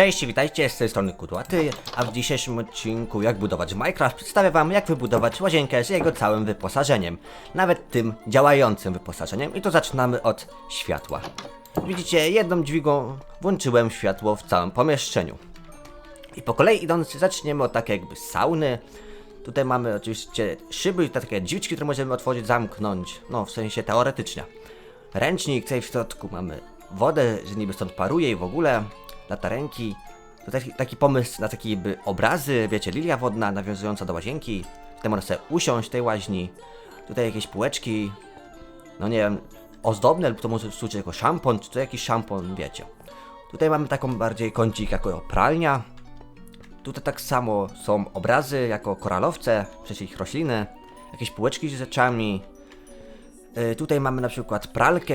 Cześć, witajcie, z tej strony Kudłaty, a w dzisiejszym odcinku jak budować Minecraft przedstawię wam jak wybudować łazienkę z jego całym wyposażeniem, nawet tym działającym wyposażeniem i to zaczynamy od światła. Widzicie, jedną dźwigą włączyłem światło w całym pomieszczeniu. I po kolei idąc zaczniemy od takiej jakby sauny. Tutaj mamy oczywiście szyby i takie drzwiczki, które możemy otworzyć, zamknąć, no w sensie teoretycznie. Ręcznik, tutaj w środku mamy wodę, że niby stąd paruje i w ogóle, latarenki. Tutaj taki, taki pomysł na takie obrazy, wiecie, lilia wodna nawiązująca do łazienki. Tutaj można sobie usiąść w tej łaźni. Tutaj jakieś półeczki, no nie wiem, ozdobne lub to może służyć jako szampon, czy to jakiś szampon, wiecie. Tutaj mamy taką bardziej kącik jako pralnia. Tutaj tak samo są obrazy jako koralowce, przecież ich rośliny, jakieś półeczki z rzeczami. Y, Tutaj mamy na przykład pralkę,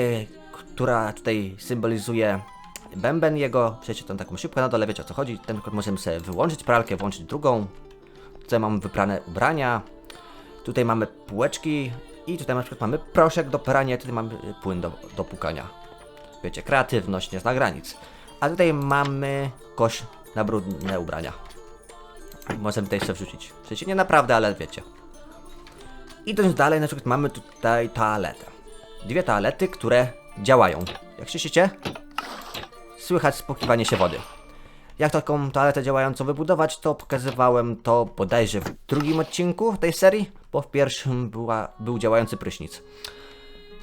która tutaj symbolizuje bęben jego. Przecież tą taką szybkę na dole, wiecie o co chodzi. Ten przykład możemy sobie wyłączyć pralkę, włączyć drugą. Tutaj mamy wyprane ubrania. Tutaj mamy półeczki i tutaj na przykład mamy proszek do prania, tutaj mamy płyn do, do pukania. Wiecie, kreatywność nie zna granic. A tutaj mamy kosz na brudne ubrania. Możemy tutaj jeszcze wrzucić. W sensie nie naprawdę, ale wiecie. Idąc dalej, na przykład mamy tutaj toaletę. Dwie toalety, które działają. Jak słyszycie? Słychać spłukiwanie się wody. Jak taką toaletę działającą wybudować, to pokazywałem to bodajże w drugim odcinku tej serii, bo w pierwszym była, był działający prysznic.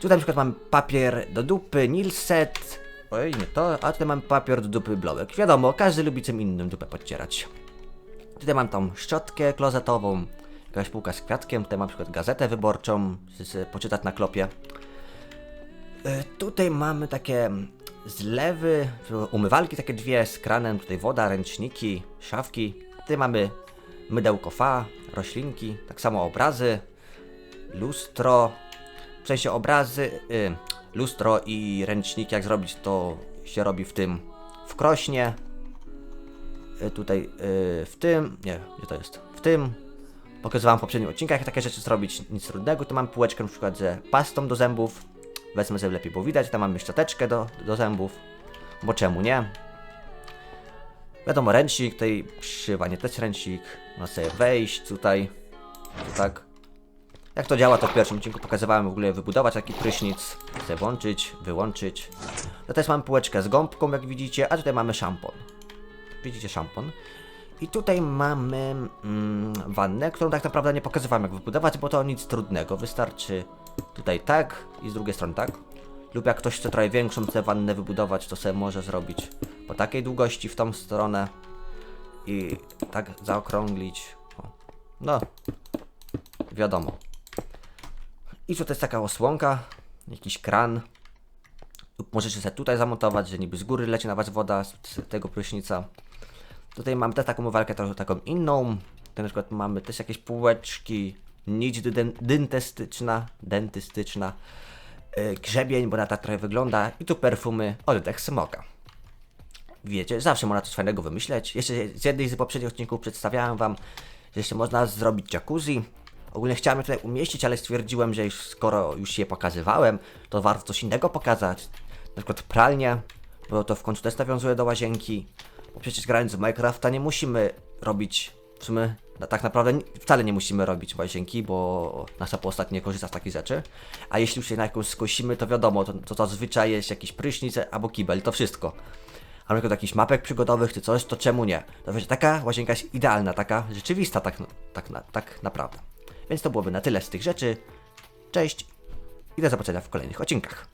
Tutaj na przykład mamy papier do dupy, Nilset. Oj, nie to, a tutaj mamy papier do dupy blowek. Wiadomo, każdy lubi czym innym dupę podcierać. Tutaj mam tą szczotkę klozetową, jakaś półka z kwiatkiem, tutaj mam na przykład gazetę wyborczą, żeby sobie poczytać na klopie. E, Tutaj mamy takie zlewy, umywalki takie dwie z kranem, tutaj woda, ręczniki, szafki. Tutaj mamy mydełko fa, roślinki, tak samo obrazy, lustro, w sensie obrazy, y, lustro i ręczniki jak zrobić to się robi w tym, w krośnie, y, tutaj y, w tym, nie, gdzie to jest, w tym, pokazywałem w poprzednim odcinkach jak takie rzeczy zrobić, nic trudnego, tu mam półeczkę na przykład ze pastą do zębów, wezmę sobie lepiej, bo widać, tam mamy szczoteczkę do, do zębów, bo czemu nie? Wiadomo, ręcznik, tutaj przyszywanie też ręcznik, można sobie wejść tutaj, tak. Jak to działa, to w pierwszym odcinku pokazywałem w ogóle wybudować taki prysznic, sobie włączyć, wyłączyć. To też mam półeczkę z gąbką, jak widzicie, a tutaj mamy szampon. Widzicie szampon? I tutaj mamy mm, wannę, którą tak naprawdę nie pokazywałem jak wybudować, bo to nic trudnego. Wystarczy tutaj tak i z drugiej strony tak. Lub jak ktoś chce trochę większą tę wannę wybudować, to sobie może zrobić po takiej długości w tą stronę i tak zaokrąglić. No, wiadomo. I tutaj jest taka osłonka, jakiś kran. Lub możecie sobie tutaj zamontować, że niby z góry leci na was woda z tego prysznica. Tutaj mamy też taką walkę trochę taką inną. Tutaj na przykład mamy też jakieś półeczki, nić dentystyczna, dentystyczna, yy, grzebień, bo na tak trochę wygląda i tu perfumy oddech smoka. Wiecie, zawsze można coś fajnego wymyśleć. Jeszcze z jednej z poprzednich odcinków przedstawiałem wam, że jeszcze można zrobić jacuzzi. Ogólnie chciałem je tutaj umieścić, ale stwierdziłem, że już skoro już je pokazywałem, to warto coś innego pokazać. Na przykład pralnię, bo to w końcu też nawiązuje do łazienki. Przecież grając w Minecrafta nie musimy robić, w sumie no, tak naprawdę wcale nie musimy robić łazienki, bo nasza postać nie korzysta z takich rzeczy. A jeśli już się na jakąś skosimy, to wiadomo, to, to zazwyczaj jest jakiś prysznic albo kibel, to wszystko. A na przykład mapek przygodowych czy coś, to czemu nie? To wiecie, taka łazienka jest idealna, taka rzeczywista tak, tak, na, tak naprawdę. Więc to byłoby na tyle z tych rzeczy. Cześć i do zobaczenia w kolejnych odcinkach.